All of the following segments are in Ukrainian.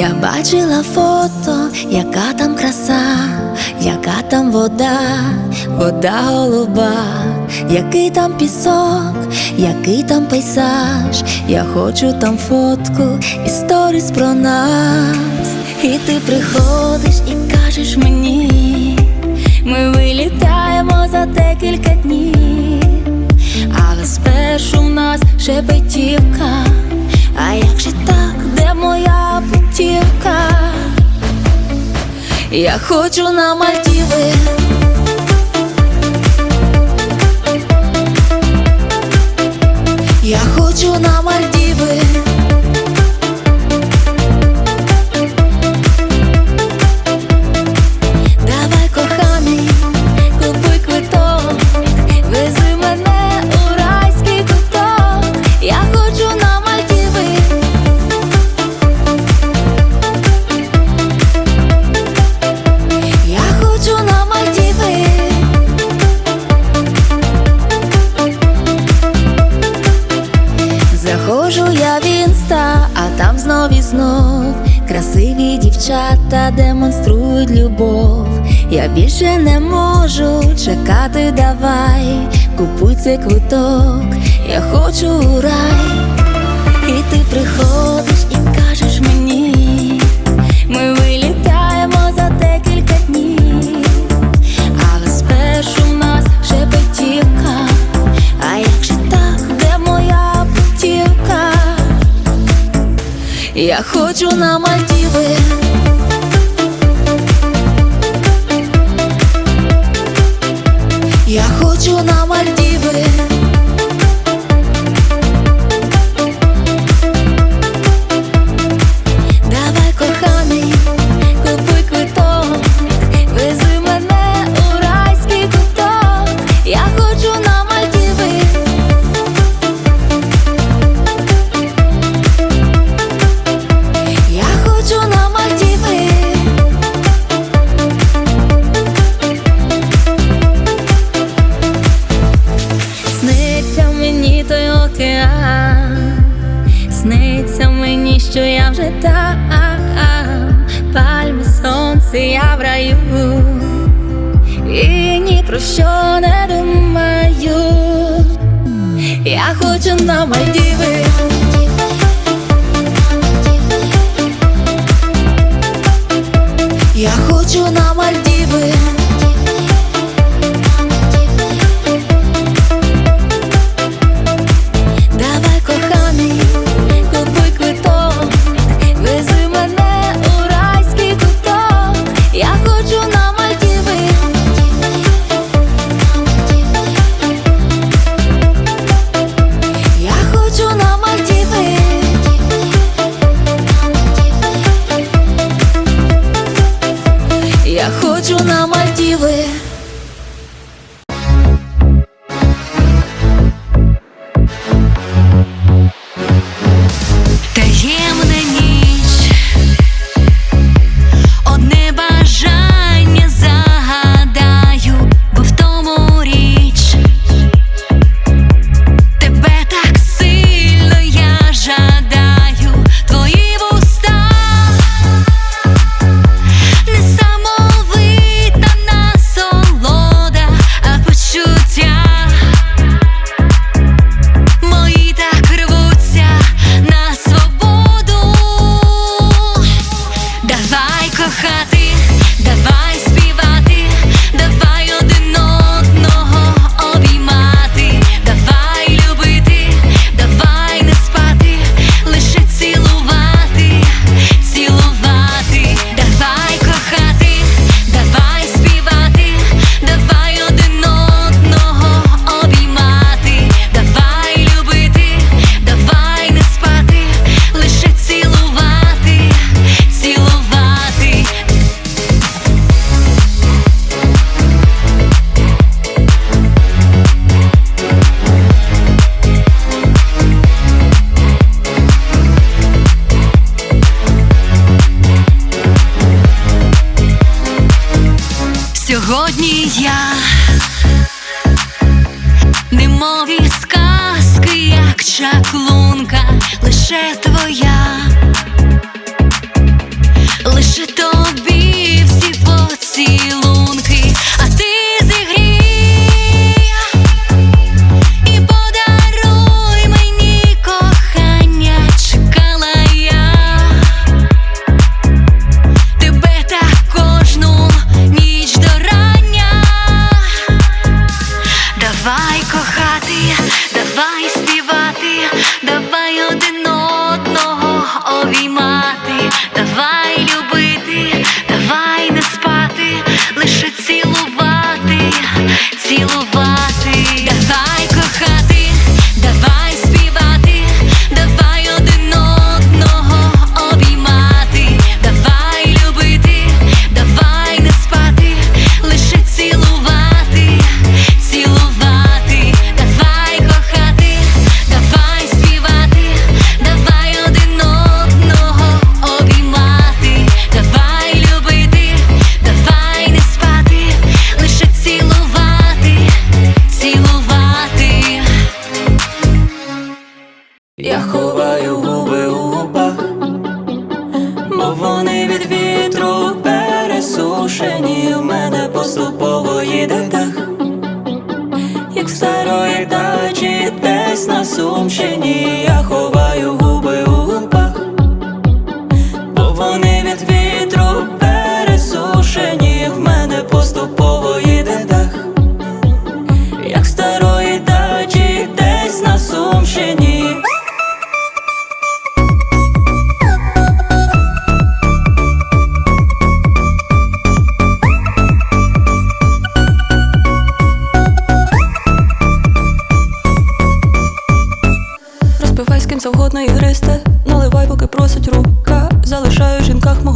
Я бачила фото, яка там краса, яка там вода, вода голуба, який там пісок, який там пейзаж, я хочу там фотку і про нас. І ти приходиш і кажеш мені, ми вилітаємо за декілька днів, але спершу в нас шепетівка. А як же так, де моя путівка? Я хочу на Мальдіви Я хочу на Мальдіви цей квиток, я хочу у рай, і ти приходиш і кажеш мені, ми вилітаємо за декілька днів, але спершу в нас шепетівка, а як же так, де моя путівка? Я хочу на Мальдіви. Я хочу на Мальдіви я і ні про що не думаю. Я хочу на Мальдіви Я хочу на Мальдіви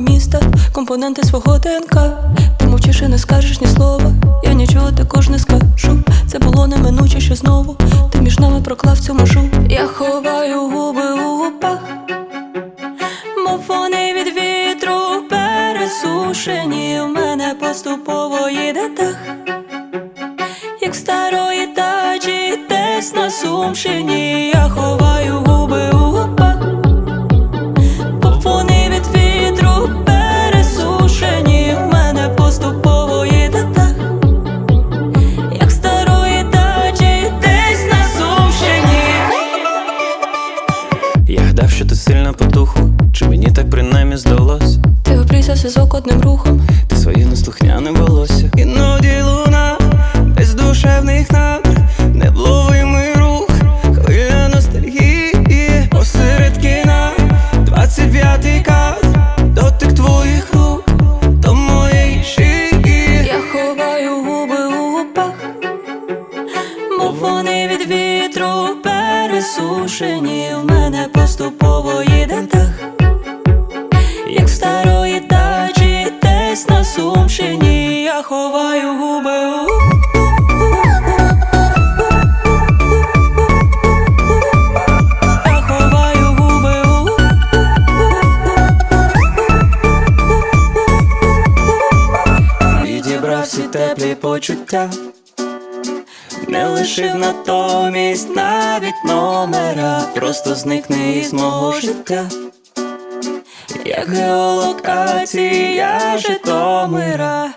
мого міста, компоненти свого ДНК Помовчиш і не скажеш ні слова, я нічого також не скажу. Це було неминуче, що знову ти між нами проклав цю межу Я ховаю губи у губах, мов вони від вітру пересушені. У мене поступово їде дах, як в старої тачі, десь на сумщині я ховаю. звук одним рухом, ти своє неслухняне волосся, іноді луна без душевних надр життя, не лишив натомість навіть номера, просто зникне із мого життя, як геолокація Житомира.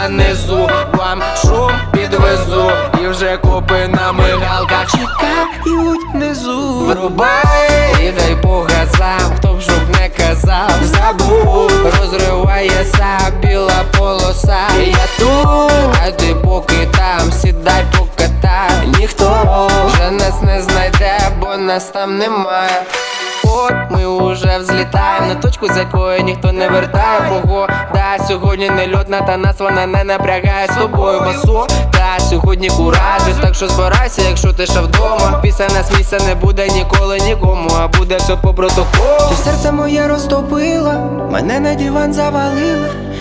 На низу Вам шум підвезу. І вже копи на мигалках Чекають внизу. Врубай і дай по газам Хто б щоб не казав. Забув Розривається біла полоса. Я тут, а ти поки там Сідай покатай. Ніхто вже нас не знайде, бо нас там немає От ми уже взлітаємо. На точку, з якої ніхто не вертає. Погода сьогодні не льотна, та нас вона не напрягає. З тобою басо Та сьогодні куражі, так що збирайся, якщо ти ще вдома. Після нас місця не буде ніколи нікому, а буде все по протоколу. Ти серце моє розтопила, мене на диван завалила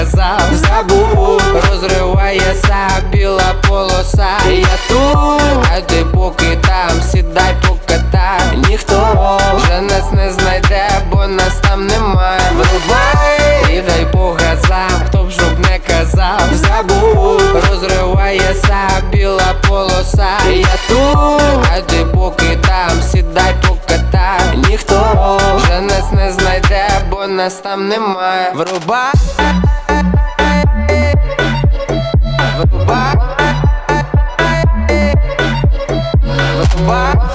казав, забув, розривається біла полоса. Я тут, а ти поки там, сідай покатай. Ніхто. Вже нас не знайде, бо нас там немає. Врубай. І дай по газам, хто б жоб не казав, забув, розривається біла полоса. Я тут, а ти поки там, сідай покатай. Ніхто. Вже нас не знайде, бо нас там немає. Врубай Врубай. Врубай. Врубай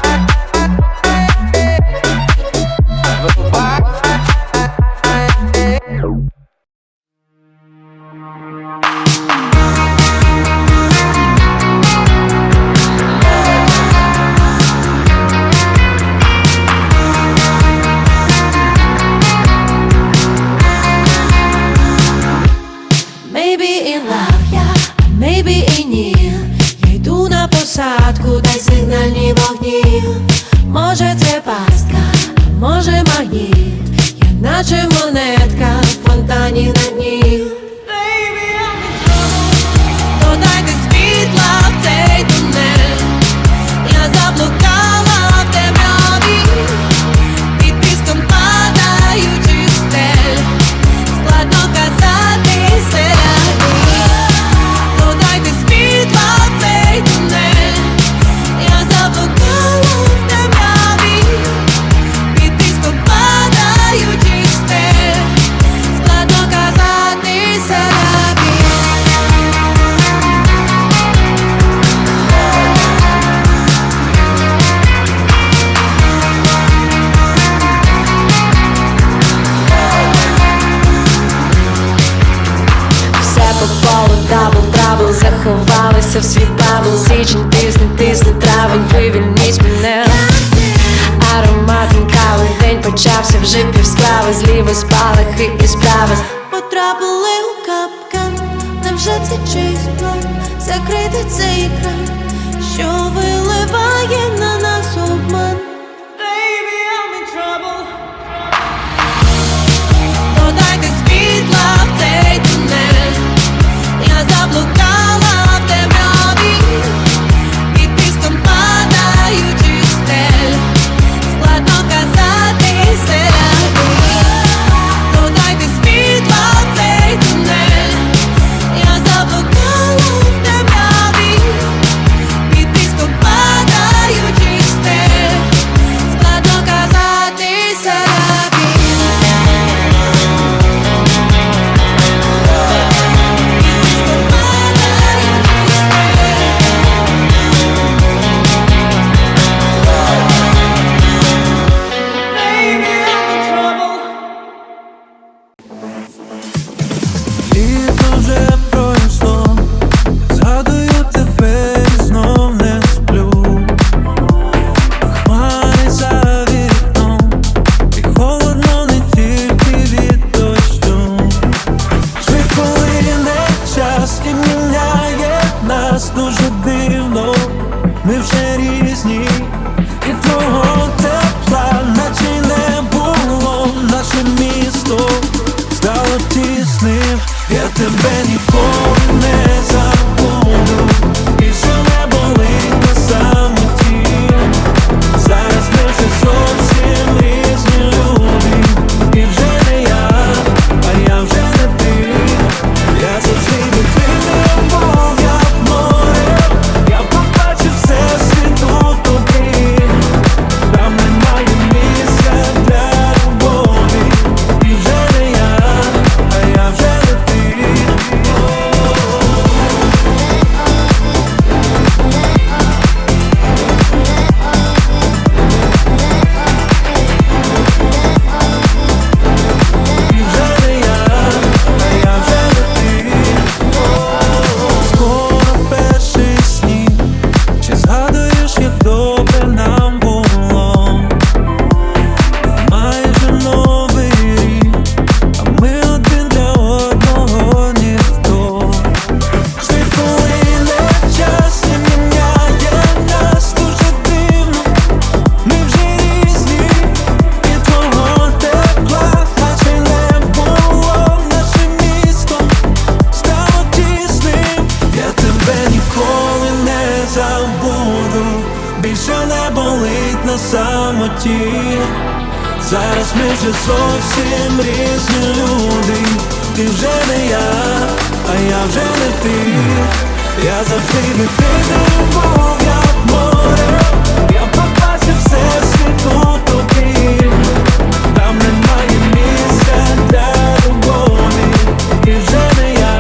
на самоті, зараз ми вже зовсім різні люди, ти вже не я, а я вже не ти, я завжди не ти любов, як море, я покажу все світу тобі, там немає місця для вже не я,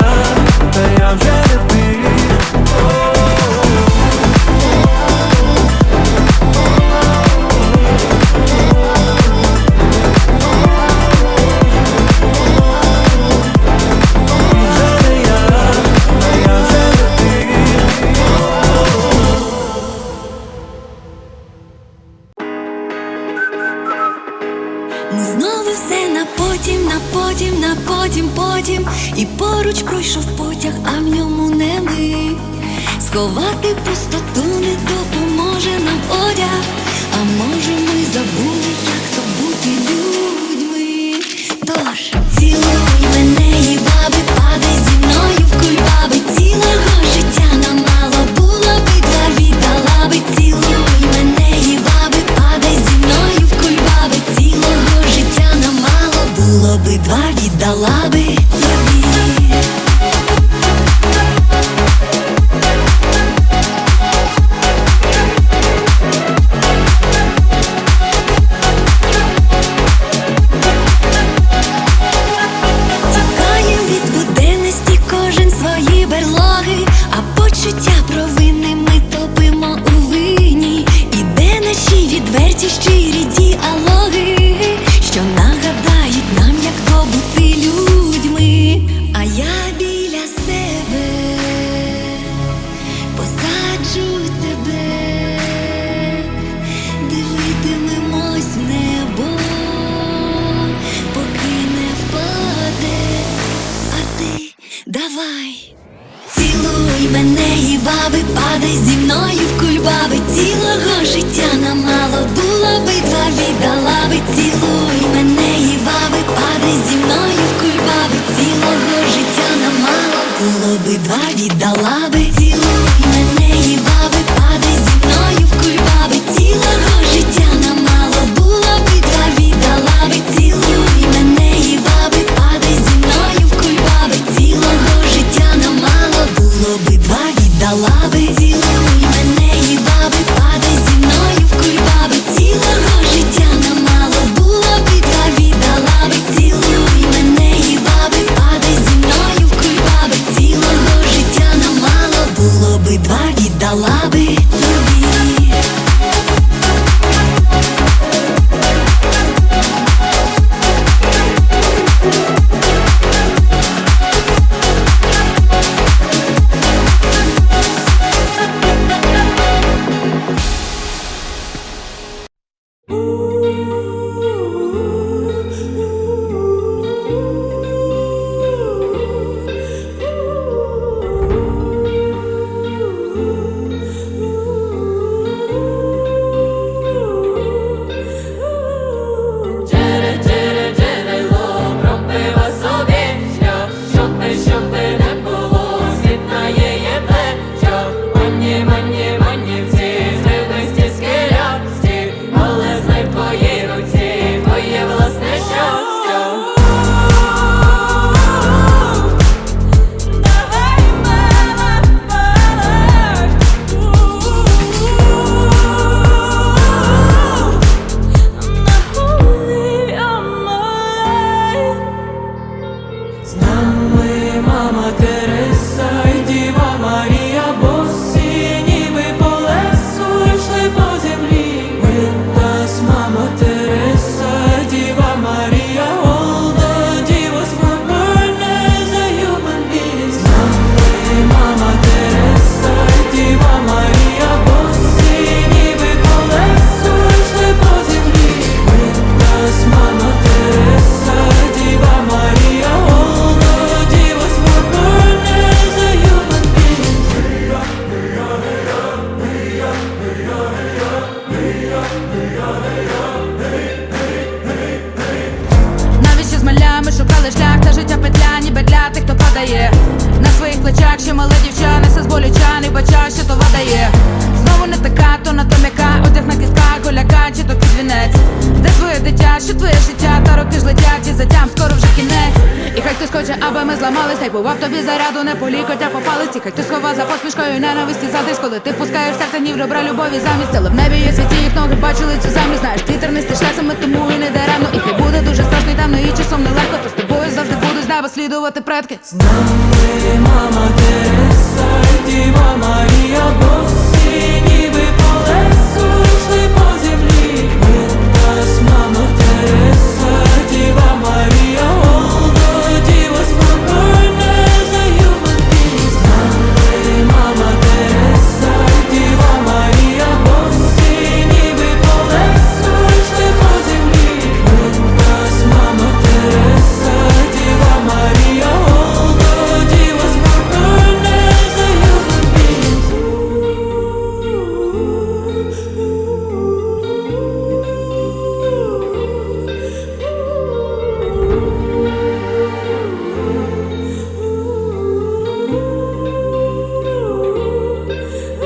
а вже. Пройшов потяг, а в ньому не ми. Сховати пустоту не допоможе нам одяг. А може, ми забули, як то бути людям. Ніг добра любові замість але в небі є світі, їх ноги бачили цю замість Знаєш, вітер не стиш лесами, тому і не даремно. І хай буде дуже страшно і темно, і часом нелегко. То з тобою завжди буду з неба слідувати предки. З нами, мама, Тереса, Діва Марія, Бог